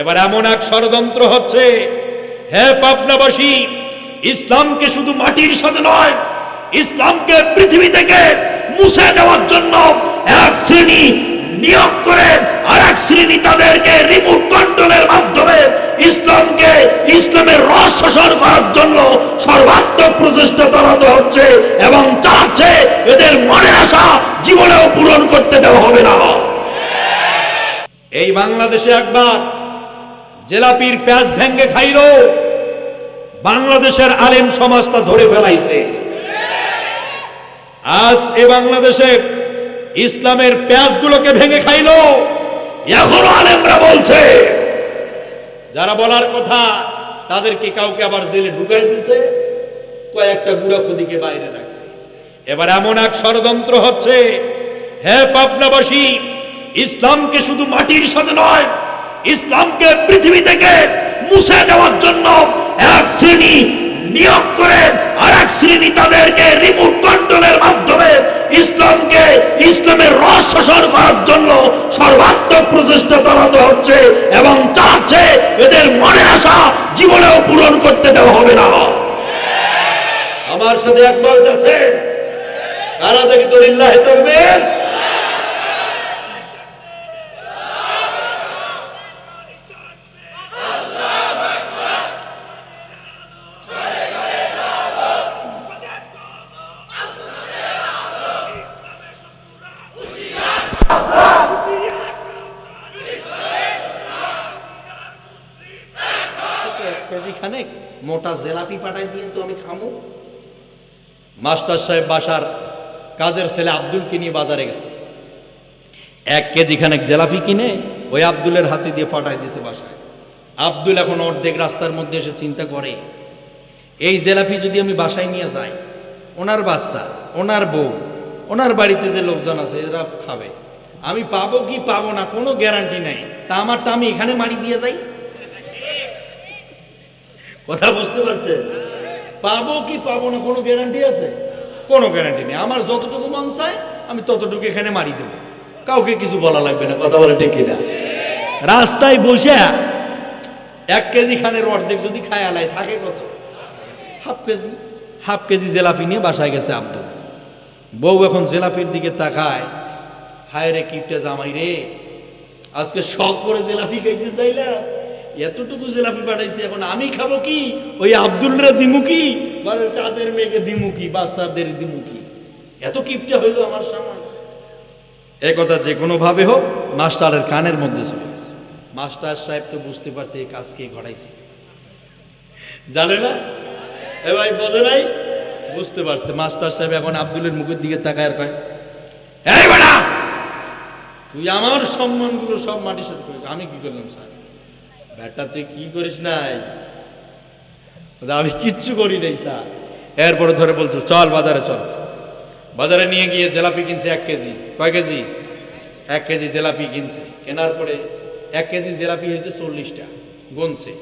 এবার এমন এক ষড়যন্ত্র হচ্ছে, হে পাবনাবাসী, ইসলামকে শুধু মাটির সাথে নয়, ইসলামকে পৃথিবী থেকে মুছে দেওয়ার জন্য এক শ্রেণি নিয়োগ করে আর এক শ্রেণি তাদেরকে রিমোট কন্ট্রোলের মাধ্যমে ইসলামকে ইসলামের রস শোষণ করার জন্য সর্বাত্মক প্রচেষ্টা চালাতে হচ্ছে এবং চাচ্ছে এদের মনে আসা জীবনেও পূরণ করতে দেওয়া হবে না। এই বাংলাদেশে একবার জেলাপির প্যাঁচ ভেঙ্গে খাইল। বাংলাদেশের আলেম সমাজটা ধরে ফেলাইছে। আজ এ বাংলাদেশে ইসলামের প্যাঁচগুলোকে ভেঙে খাইল। এখনও আলেমরা বলছে, যারা বলার কথা তাদেরকে কাউকে আবার জেলে ঢুকাই দিছে? কয়েকটা গুড়া খুদিকে বাইরে রাখছে। এবার এমন এক ষড়যন্ত্র হচ্ছে হ্যাঁ পাবনাবাসী, ইসলামকে শুধু মাটির সাথে নয় ইসলামকে পৃথিবী থেকে মুছে দেওয়ার জন্য এক শ্রেণি নিয়োগ করে আর এক শ্রেণি তাদেরকে রিমোট কন্ট্রোলের মাধ্যমে ইসলামকে ইসলামের রস শোষণ করার জন্য সর্বাত্মক প্রচেষ্টা চালাতে হচ্ছে এবং চাচ্ছে এদের মনে আসা জীবনেও পূরণ করতে দেওয়া হবে না। আমার সাথে একবার আছে? কারা দেখি তো লিল্লাহ তকবীর মোটা জেলাপি পাঠাই দিয়ে তো আমি খামো। মাস্টার সাহেব বাসার কাজের ছেলে আব্দুলকে নিয়ে বাজারে গেছে। এক কেজি খানেক জেলাপি কিনে ওই আব্দুলের হাতে দিয়ে ফাটাই দিয়েছে বাসায়। আব্দুল এখন অর্ধেক রাস্তার মধ্যে এসে চিন্তা করে, এই জেলাপি যদি আমি বাসায় নিয়ে যাই, ওনার বাচ্চা, ওনার বউ, ওনার বাড়িতে যে লোকজন আছে, এরা খাবে। আমি পাবো কি পাবো না কোনো গ্যারান্টি নাই। তা আমারটা আমি এখানে মারি দিয়ে যাই। কথা বুঝতে পারছেন? পাবো কি পাবো না কোনো গ্যারান্টি আছে? কোনো গ্যারান্টি নেই। আমার যতটুকু মন চায় আমি ততটুকু এখানে মারি দেবো। কাউকে কিছু বলা লাগবে না কথা বলে ঠিক না রাস্তায় বসে এক কেজি খানের অর্ধেক যদি খায় আলায় থাকে কত? Half KG. হাফ কেজি জেলাপি নিয়ে বাসায় গেছে আব্দুল। বউ এখন জেলাপির দিকে তাকায়। হায় রে কিপটে জামাই রে। আজকে শখ করে জেলাপি খাইতে চাইলাম এতটুকু জেলাপি পাঠাইছি, এখন আমি খাব কি? ওই আব্দুলরা দিমু কি? ঘরের কাজের মেয়েকে দিমু কি? বাচ্চাদের দিমু কি? এত কিপটে হইল আমার সামনে এ কথা যে কোনো ভাবে হোক, মাস্টারের কানের মধ্যে চলে গেছে। মাস্টার সাহেব তো বুঝতে পারছে এই কাজ কে ঘটাইছে। জানে না? এ ভাই বোঝে নাই? বুঝতে পারছে। মাস্টার সাহেব এখন আব্দুলের মুখের দিকে তাকায় আর কয় তুই আমার সম্মানগুলো সব মাটির সাথে আমি কি করলাম, স্যার? ব্যাটা, তুই কি করিস নাই? আমি কিচ্ছু করি নাই, স্যার। এরপরে ধরে বলছো, চল বাজারে চল। বাজারে নিয়ে গিয়ে জেলাপি কিনছে এক কেজি। কয় কেজি? এক কেজি জেলাপি কিনছে। কেনার পরে এক কেজি জেলাপি হয়েছে চল্লিশটা, গুনছে।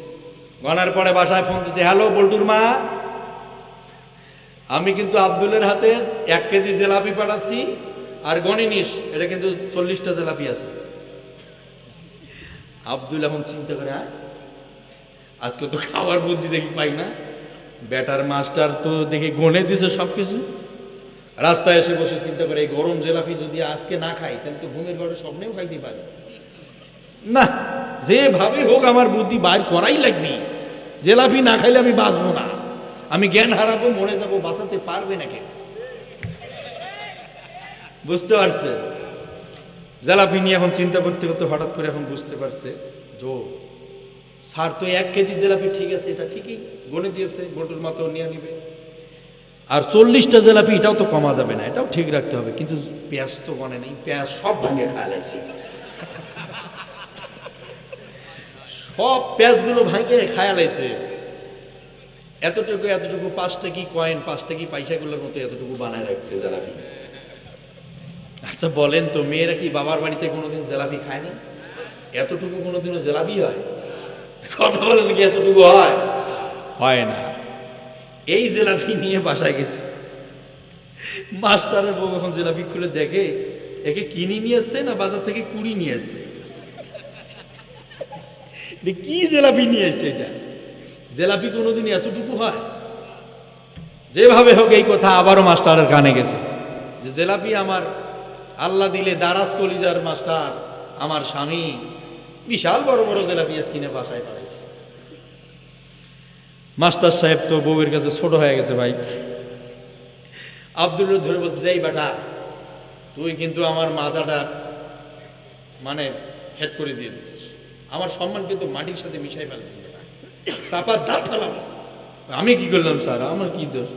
গনার পরে বাসায় ফোন দিচ্ছে হ্যালো, বল্টুর মা, আমি কিন্তু আব্দুলের হাতে এক কেজি জেলাপি পাঠাচ্ছি, আর গনে নিস, এটা কিন্তু চল্লিশটা জেলাপি আছে। আব্দুল এখন চিন্তা করে, আয়, আজকে তো খাওয়ার বুদ্ধি দেখি পাই না। ব্যাটার মাস্টার তো দেখে গনে দিছে সব কিছু রাস্তায় এসে বসে চিন্তা করে, এই গরম জেলাফি যদি আজকে না খাই, তাহলে তো ঘুমের ঘরে স্বপ্নেও খাইতে পারি। না, যেভাবে হোক আমার বুদ্ধি বাইর করাই লাগবে। জেলাপি না খাইলে আমি বাঁচবো না। আমি জ্ঞান হারাবো, মরে যাব, বাঁচাতে পারবে না কেউ। বুঝতে পারছে জেলাপি নিয়ে এখন চিন্তা করতে করতে হঠাৎ করে এখন বুঝতে পারছে, জো, স্যার তো এক কেজি জেলাপি ঠিক আছে, এটা ঠিকই গনে দিয়েছে গোটুর মতো নিয়ে নিবে। আর চল্লিশটা জেলাপি এটাও তো কমা যাবে না, এটাও ঠিক রাখতে হবে, কিন্তু পেঁয়াজ তো গনে নেই, পেঁয়াজ সব ভাঙে খাওয়া লাগছে সব পেঁয়াজগুলো ভাঙে খায়া লাইছে। এতটুকু এতটুকু, পাঁচটা কি কয়েন, পাঁচটা কি পয়সাগুলোর মতো এতটুকু বানায় রাখছে জেলাপি আচ্ছা বলেন তো মেয়েরা কি বাবার বাড়িতে কোনোদিন জেলাপি খায়নি? এতটুকু কোনোদিনও জেলাপি হয়? কথা বলেন কি এতটুকু হয়? হয় না। এই জেলাপি নিয়ে বাসায় গেছি। মাস্টারের বউ এখন জেলাপি খুলে দেখে একে কিনে নিয়ে এসছে না বাজার থেকে কুড়ি নিয়ে এসছে? কি জেলাপি নিয়ে এসছে এটা? জেলাপি কোনোদিন এতটুকু হয়? যেভাবে হোক এই কথা আবারও মাস্টারের কানে গেছে যে জেলাপি আমার আল্লাহ দিলে দারাজ কলিজার মাস্টার আমার স্বামী বিশাল বড় বড় জেলাপি আজ কিনে বাসায় পাঠাইছে। মাস্টার সাহেব তো বউয়ের কাছে ছোট হয়ে গেছে ভাই। আব্দুল ধরে বলতে যাই বেটা, তুই কিন্তু আমার মাথাটা মানে হেড করে দিয়ে দিছিস আমার সম্মান কিন্তু মাটির সাথে মিশাই ফেলেছিস। চাপার দাঁত আমি কি করলাম, স্যার? আমার কি দোষ?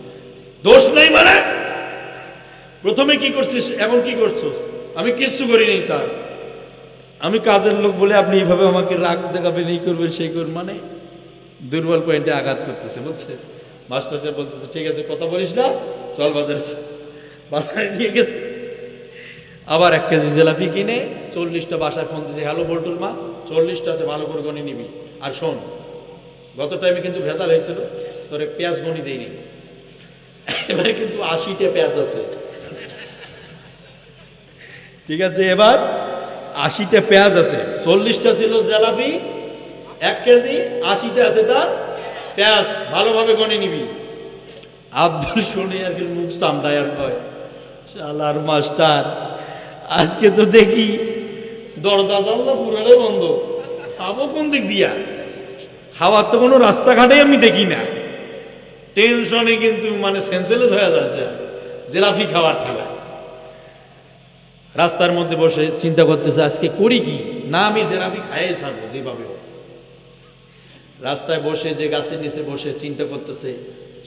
দোষ নেই মানে? প্রথমে কি করছিস? এখন কি করছিস? আমি কিচ্ছু করিনি, স্যার। আমি কাজের লোক বলে আপনি এইভাবে আমাকে রাগ দেখাবেন, এই করবেন, সেই করবেন মানে দুর্বল পয়েন্টে আঘাত করতেছে বুঝছে মাস্টার সাহেব বলতেছে, ঠিক আছে, কথা বলিস না, চল বাজারে। বাজারে নিয়ে গেছে। আবার এক কেজি জেলাপি কিনে চল্লিশটা বাসায় ফোন দিয়েছে হ্যালো বল্টুর মা, চল্লিশটা আছে, ভালো করে গণি নিবি। আর শোন, গত টাইমে কিন্তু ভেতাল হয়েছিল, তোরে পেঁয়াজ গণি দেয়নি এবারে কিন্তু আশিটা পেঁয়াজ আছে। ঠিক আছে, এবার আশিটা পেঁয়াজ আছে। চল্লিশটা ছিল জেলাপি, এক কেজি আশিটা আছে তার পেঁয়াজ। ভালোভাবে গণে নিবি। আব্দুল শুনে আর কি মুখ সামলায় আর কয়, শালার মাস্টার, আজকে তো দেখি দরজা জানলা পুরাটাই বন্ধ। খাব কোন দিক দিয়া? খাওয়ার তো কোনো রাস্তাঘাটে আমি দেখি না। টেনশনে কিন্তু মানে সেন্সেলেস হয়ে যাচ্ছে জেলাফি খাওয়ার ঠেলায়। রাস্তার মধ্যে বসে চিন্তা করতেছে, আজকে করি কি? না, আমি জেলাফি খাইয়ে ছাড়বো যেভাবে রাস্তায় বসে যে গাছের নিচে বসে চিন্তা করতেছে,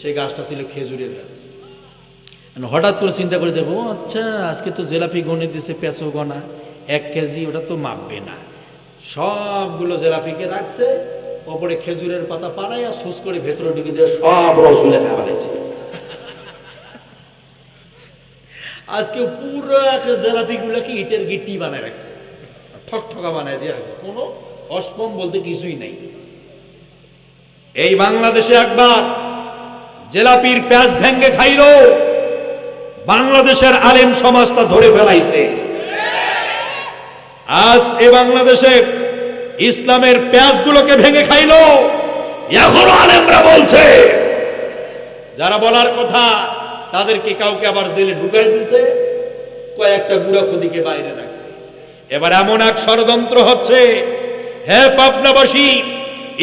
সেই গাছটা ছিল খেজুরের গাছ। হঠাৎ করে চিন্তা করে দেখো আচ্ছা আজকে তো জেলাপি গনে দিছে, পেঁচো গনা এক কেজি ওটা তো মাপবে না। সবগুলো জেলাপিকে রাখছে, ওপরে খেজুরের পাতা পাড়ায় আর সুস করে ভেতরে ঢুকে দিয়ে সব রসগুলো খাওয়া আজকে পুরো একটা জেলাপিগুলোকে ইটের গিট্টি বানায় রাখছে। ঠক ঠকা বানায় দিয়ে রাখছে। কোনো অস্পম বলতে কিছুই নাই। এই বাংলাদেশে একবার জেলাপির প্যাঁচ ভেঙ্গে খাইল। বাংলাদেশের আলেম সমাজটা ধরে ফেলাইছে। আজ এ বাংলাদেশে ইসলামের প্যাঁচগুলোকে ভেঙে খাইল। এখনও আলেমরা বলছে। যারা বলার কথা তাদেরকে কাউকে আবার জেলে ঢুকাই দিচ্ছে কয়েকটা গুড়া খুদিকে বাইরে রাখছে। এবার এমন এক ষড়যন্ত্র হচ্ছে, হে পাবনাবাসী,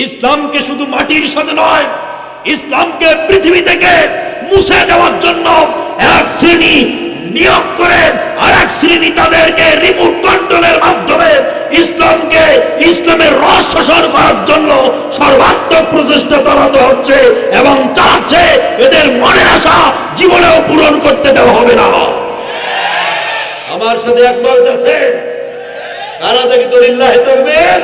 ইসলামকে শুধু মাটির সাথে নয়, ইসলামকে পৃথিবী থেকে মুছে দেওয়ার জন্য এক শ্রেণি নিয়োগ করে আর এক শ্রেণি তাদেরকে রিমোট কন্ট্রোলের মাধ্যমে ইসলামকে ইসলামের রস শোষণ করার জন্য সর্বাত্মক প্রচেষ্টা চালাতে হচ্ছে এবং চাচ্ছে এদের মনে আশা জীবনেও পূরণ করতে দেওয়া হবে না আমার সাথে একবার আছে? তারা দেখি তো লিল্লাহে থাকবেন